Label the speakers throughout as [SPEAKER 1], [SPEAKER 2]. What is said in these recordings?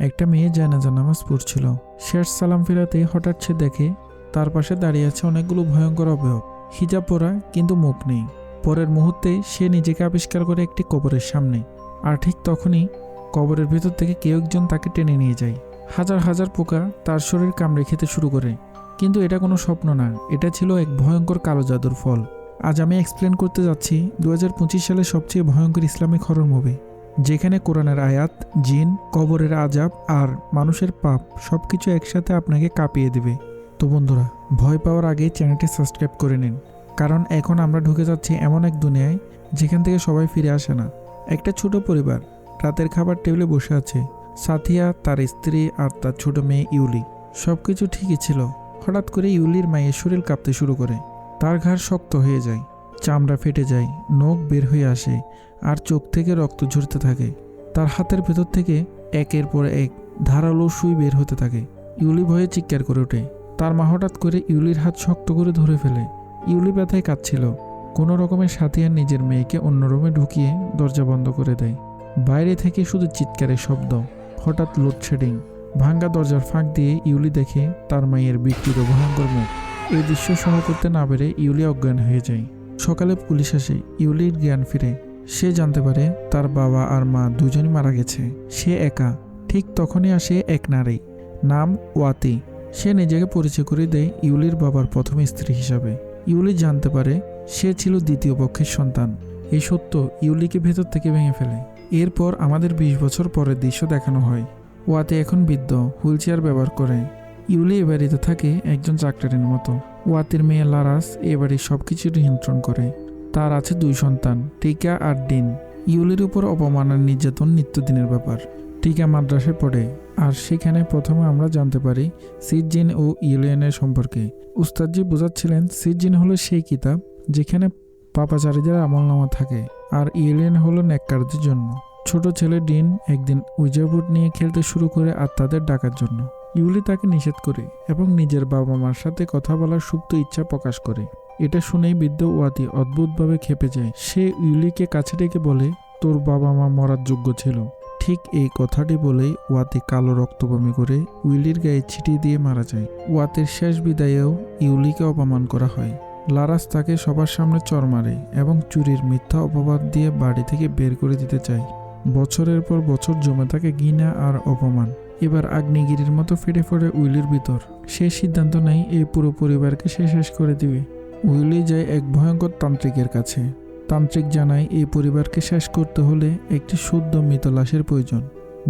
[SPEAKER 1] একটা মেয়ে জানাজা নামাজ পড়ছিল। শেষ সালাম ফেরাতে হঠাৎ সে দেখে, তার পাশে দাঁড়িয়ে আছে অনেকগুলো ভয়ঙ্কর অবয়ব। হিজাব পরা, কিন্তু মুখ নেই। পরের মুহূর্তেই সে নিজেকে আবিষ্কার করে একটি কবরের সামনে। আর ঠিক তখনই কবরের ভেতর থেকে কেউ একজন তাকে টেনে নিয়ে যায়। হাজার হাজার পোকা তার শরীর কামড়ে খেতে শুরু করে। কিন্তু এটা কোনো স্বপ্ন না, এটা ছিল এক ভয়ঙ্কর কালো জাদুর ফল। আজ আমি এক্সপ্লেন করতে যাচ্ছি দু সালের সবচেয়ে ভয়ঙ্কর ইসলামিক হরর মুভি যেখানে কোরআনের আয়াত, জিন, কবরের আজাব আর মানুষের পাপ সবকিছু একসাথে আপনাকে কাঁপিয়ে দেবে। তো বন্ধুরা, ভয় পাওয়ার আগে চ্যানেলটি সাবস্ক্রাইব করে নিন। কারণ এখন আমরা ঢুকে যাচ্ছি এমন এক দুনিয়ায় যেখান থেকে সবাই ফিরে আসে না। একটা ছোট পরিবার রাতের খাবার টেবিলে বসে আছে। সাথিয়া, তার স্ত্রী আর তার ছোট মেয়ে ইউলি। সব কিছু ঠিকই ছিল। হঠাৎ করে ইউলির মায়ের শরীর কাঁপতে শুরু করে। তার ঘাড় শক্ত হয়ে যায়। চামড়া ফেটে যায়। নখ বের হয়ে আসে। আর চোখ থেকে রক্ত ঝরতে থাকে। তার হাতের ভেতর থেকে একের পর এক ধারালো সুই বের হতে থাকে। ইউলি ভয়ে চিৎকার করে ওঠে। তার মা হঠাৎ করে ইউলির হাত শক্ত করে ধরে ফেলে। ইউলি ব্যথায় কাঁদছিল। কোনো রকমের সাথিয়ার নিজের মেয়েকে অন্য রুমে ঢুকিয়ে দরজা বন্ধ করে দেয়। বাইরে থেকে শুধু চিৎকারের শব্দ, হঠাৎ লোডশেডিং ভাঙ্গা দরজার ফাঁক দিয়ে ইউলি দেখে তার মায়ের বিকৃত ভয়ঙ্কর মুখ। এই দৃশ্য সহ করতে না পেরে ইউলি অজ্ঞান হয়ে যায়। সকালে পুলিশ আসে, ইউলির জ্ঞান ফিরে। সে জানতে পারে তার বাবা আর মা দুজনই মারা গেছে। সে একা, ঠিক তখনই আসে এক নারী নাম ওয়াতি। সে নিজেকে পরিচয় করে দেয় ইউলির বাবার প্রথম স্ত্রী হিসাবে। ইউলি জানতে পারে সে ছিল দ্বিতীয় পক্ষের সন্তান। এই সত্য ইউলিকে ভেতর থেকে ভেঙে ফেলে। এরপর আমাদের বিশ বছর পরের দৃশ্য দেখানো হয়। ওয়াতে এখন বৃদ্ধ হুইল চেয়ার ব্যবহার করে। ইউলি এ বাড়িতে থাকে একজন চাকরারির মতো। ওয়াতির মেয়ে লারাস এ বাড়ির সব কিছু নিয়ন্ত্রণ করে। তার আছে দুই সন্তান, টিকা আর ডিন। ইউলির উপর অপমান আর নির্যাতন নিত্যদিনের ব্যাপার। টিকা মাদ্রাসায় পড়ে, আর সেখানে প্রথমে আমরা জানতে পারি সিজিন ও ইউলিয়ানের সম্পর্কে। উস্তাদজি বোঝাচ্ছিলেন সিজিন হলো সেই কিতাব যেখানে পাপাচারীদের আমলনামা থাকে, আর ইউলিয়ান হলো নেককারদের জন্য। ছোট ছেলে ডিন একদিন উইজারবুট নিয়ে খেলতে শুরু করে আর তাদের ডাকার জন্য। ইউলি তাকে নিষেধ করে এবং নিজের বাবা মার সাথে কথা বলার সুপ্ত ইচ্ছা প্রকাশ করে। এটা শুনেই বৃদ্ধ ওয়াতি অদ্ভুতভাবে খেপে যায়। সে ইউলিকে কাছে ডেকে বলে, তোর বাবা মা মরার যোগ্য ছিল। ঠিক এই কথাটি বলেই ওয়াতি কালো রক্ত বমি করে উইলির গায়ে ছিটিয়ে দিয়ে মারা যায়। ওয়াতির শেষ বিদায়েও ইউলিকে অপমান করা হয়। লারাস তাকে সবার সামনে চর মারে এবং চুরির মিথ্যা অপবাদ দিয়ে বাড়ি থেকে বের করে দিতে চায়। বছরের পর বছর জমে থাকে ঘৃণা আর অপমান। এবার আগ্নেয়গিরির মতো ফেটে ফেটে উইলির ভিতর। সে সিদ্ধান্ত নেয় এই পুরো পরিবারকে সে শেষ করে দিবে। উইলি যায় এক ভয়ঙ্কর তান্ত্রিকের কাছে। তান্ত্রিক জানায়, এই পরিবারকে শেষ করতে হলে একটি শুদ্ধ মৃত লাশের প্রয়োজন,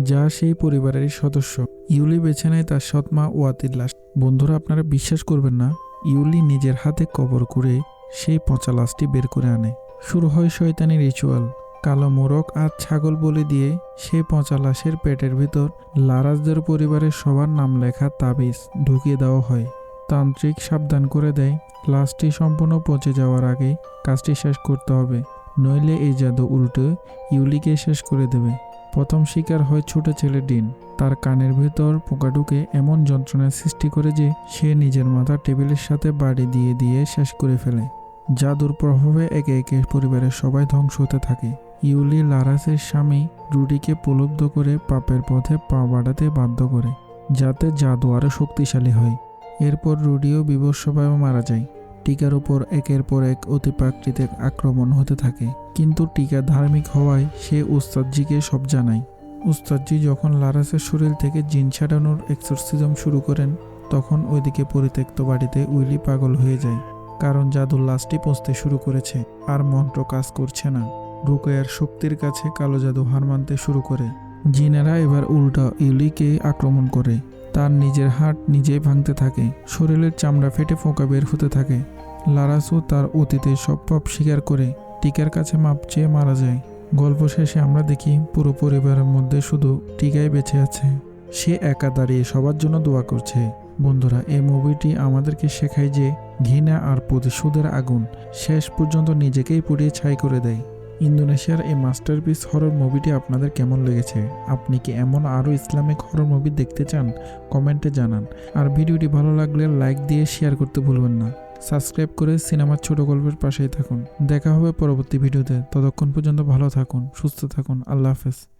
[SPEAKER 1] যা সেই পরিবারেরই সদস্য। ইউলি বেছে নেয় তার সৎমা ওয়াতির লাশ। বন্ধুরা, আপনারা বিশ্বাস করবেন না, ইউলি নিজের হাতে কবর করে সেই পচা লাশটি বের করে আনে। শুরু হয় শয়তানি রিচুয়াল। কালো মোরগ আর ছাগল বলে দিয়ে সেই পচা লাশের পেটের ভিতর লারাজদের পরিবারের সবার নাম লেখা তাবিজ ঢুকিয়ে দেওয়া হয়। তান্ত্রিক সাবধান করে দেয়। লাশটি সম্পূর্ণ পচে যাওয়ার আগে কাজটি শেষ করতে হবে। নইলে এই জাদু উল্টে ইউলিকে শেষ করে দেবে। প্রথম শিকার হয় ছোট ছেলে ডিন। তার কানের ভেতর পোকা ঢুকে এমন যন্ত্রণার সৃষ্টি করে যে সে নিজের মাথা টেবিলের সাথে বাড়ি দিয়ে দিয়ে শেষ করে ফেলে। জাদুর প্রভাবে একে একে পরিবারের সবাই ধ্বংস হতে থাকে। ইউলি লারাসের স্বামী রুডিকে প্রলুব্ধ করে পাপের পথে পা বাড়াতে বাধ্য করে, যাতে জাদু আরও শক্তিশালী হয়। এরপর রুডিও বিবস্বভাবে মারা যায়। টিকার উপর একের পর এক অতি প্রাকৃতিক আক্রমণ হতে থাকে। কিন্তু টিকা ধার্মিক হওয়ায় সে উস্তাদজিকে সব জানায়। উস্তাদজি যখন লারাসের শরীর থেকে জিন ছাড়ানোর এক্সরসিজম শুরু করেন, তখন ওইদিকে পরিত্যক্ত বাড়িতে উইলি পাগল হয়ে যায়। কারণ জাদুর লাশটি পচতে শুরু করেছে, আর মন্ত্র কাজ করছে না। রুকয়ার শক্তির কাছে কালো জাদু হার মানতে শুরু করে। জিনেরা এবার উল্টা ইউলিকে আক্রমণ করে। তার নিজের হাট নিজেই ভাঙতে থাকে, শরীরের চামড়া ফেটে ফোঁকা বের হতে থাকে। লারাসও তার অতীতে সব পাপ স্বীকার করে টিকার কাছে মাপ চেয়ে মারা যায়। গল্প শেষে আমরা দেখি পুরো পরিবারের মধ্যে শুধু টিকাই বেঁচে আছে। সে একা দাঁড়িয়ে সবার জন্য দোয়া করছে। বন্ধুরা, এই মুভিটি আমাদেরকে শেখায় যে ঘৃণা আর প্রতিশোধের আগুন শেষ পর্যন্ত নিজেকেই পুড়িয়ে ছাই করে দেয়। ইন্দোনেশিয়ার এই মাস্টারপিস হরর মুভিটি আপনাদের কেমন লেগেছে? আপনি কি এমন আরও ইসলামিক হরর মুভি দেখতে চান? কমেন্টে জানান। আর ভিডিওটি ভালো লাগলে লাইক দিয়ে শেয়ার করতে ভুলবেন না। সাবস্ক্রাইব করে সিনেমার ছোট গল্পের পাশেই থাকুন। দেখা হবে পরবর্তী ভিডিওতে। ততক্ষণ পর্যন্ত ভালো থাকুন, সুস্থ থাকুন। আল্লাহ হাফেজ।